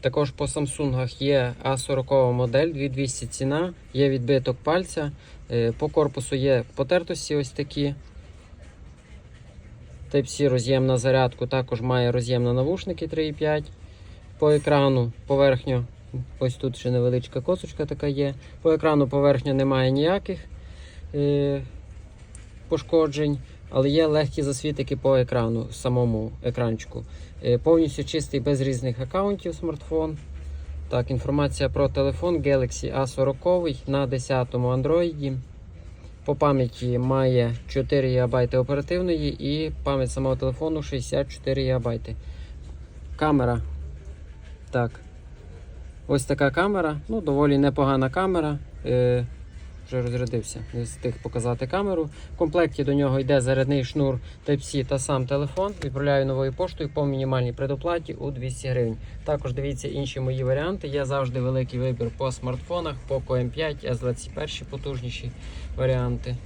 Також по Samsung є A40 модель, 2200 ціна, є відбиток пальця. Е, По корпусу є потертості ось такі. Type-C роз'єм на зарядку, також має роз'єм на навушники 3,5. По екрану поверхньо, ось тут ще невеличка косочка така є. По екрану поверхньо немає ніяких е, пошкоджень, але є легкі засвітики по екрану, самому екранчику. Е, Повністю чистий без різних аккаунтів смартфон. Так, інформація про телефон Galaxy A40 на 10-му Android. По пам'яті має 4 ГБ оперативної і пам'ять самого телефону 64 ГБ. Камера. Так. Ось така камера. Ну, доволі непогана камера. Е, вже розрядився, не встиг показати камеру. В комплекті до нього йде зарядний шнур Type-C та сам телефон. Відправляю новою поштою по мінімальній предоплаті у 200 гривень. Також дивіться інші мої варіанти. Є завжди великий вибір по смартфонах, Poco M5, S21 потужніші варіанти.